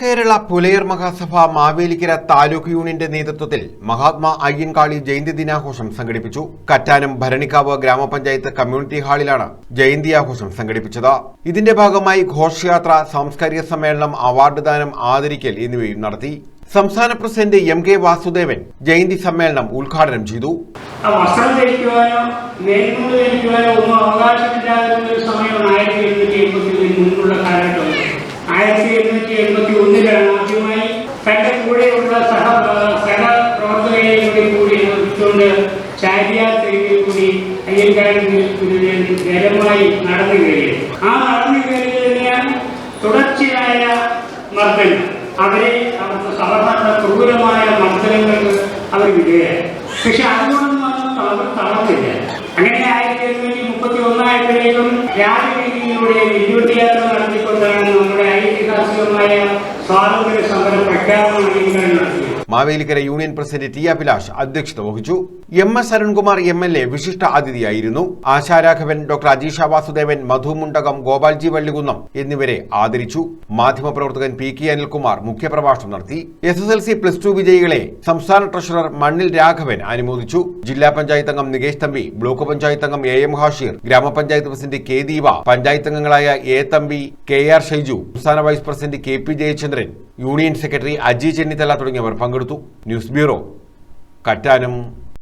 കേരള പുലയർ മഹാസഭ മാവേലിക്കര താലൂക്ക് യൂണിയന്റെ നേതൃത്വത്തിൽ മഹാത്മാ അയ്യൻകാളി ജയന്തി ദിനാഘോഷം സംഘടിപ്പിച്ചു. കറ്റാനം ഭരണിക്കാവ് ഗ്രാമപഞ്ചായത്ത് കമ്മ്യൂണിറ്റി ഹാളിലാണ് ജയന്തി ആഘോഷം സംഘടിപ്പിച്ചത്. ഇതിന്റെ ഭാഗമായി ഘോഷയാത്ര സാംസ്കാരിക സമ്മേളനം അവാർഡ് ദാനം ആദരിക്കൽ എന്നിവയും നടത്തി. സംസ്ഥാന പ്രസിഡന്റ് എം കെ വാസുദേവൻ ജയന്തി സമ്മേളനം ഉദ്ഘാടനം ചെയ്തു. വസ്ത്രം ധരിക്കുവാനോ ധരിക്കുവാനോ ചാരിയാർ തെരുവിൽ കൂടി അയ്യൻകാരൻ ജലമായി നടന്നു കയറിയത്. ആ നടന്നു കയറിയതിന് തുടർച്ചയായ മർദ്ദനം. അവരെ അവർക്ക് സാധാരണ ക്രൂരമായ മർദ്ദനങ്ങൾക്ക് അവർ വിധേയരായി. പക്ഷെ അതുകൊണ്ടൊന്നും അവർ തളർന്നില്ല. അങ്ങനെ ആയിരത്തി എഴുന്നൂറ്റി മുപ്പത്തി ഒന്നായപ്പോഴേക്കും രാജരീതിയിലൂടെ വിദ്യുദ്യാത്ര നടത്തിക്കൊണ്ടാണ് നമ്മുടെ ഐതിഹാസികമായ സ്വാതന്ത്ര്യ സമര പ്രഖ്യാപനം അംഗീകാരം നടത്തിയത്. Mavelikkara union president T Abhilash അധ്യക്ഷത വഹിച്ചു. M S Arunkumar M L A വിശിഷ്ട അതിഥിയായിരുന്നു. ആശാരാഘവൻ ഡോക്ടർ അജീഷ വാസുദേവൻ മധു മുണ്ടകം ഗോപാൽജി വള്ളികുന്നം എന്നിവരെ ആദരിച്ചു. മാധ്യമപ്രവർത്തകൻ പി കെ അനിൽകുമാർ മുഖ്യപ്രഭാഷണം നടത്തി. S S L C plus two വിജയികളെ സംസ്ഥാന ട്രഷറർ മണ്ണിൽ രാഘവൻ അനുമോദിച്ചു. ജില്ലാ പഞ്ചായത്ത് അംഗം നികേഷ് തമ്പി ബ്ലോക്ക് പഞ്ചായത്ത് അംഗം എ എം ഹാഷീർ ഗ്രാമപഞ്ചായത്ത് പ്രസിഡന്റ് കെ ദീപ പഞ്ചായത്ത് അംഗങ്ങളായ A Thampi K R Shaiju സംസ്ഥാന vice president K P Jayachandran union secretary Aji Chennithala തുടങ്ങിയവർ പങ്കെടുത്തു. News bureau Kattanam.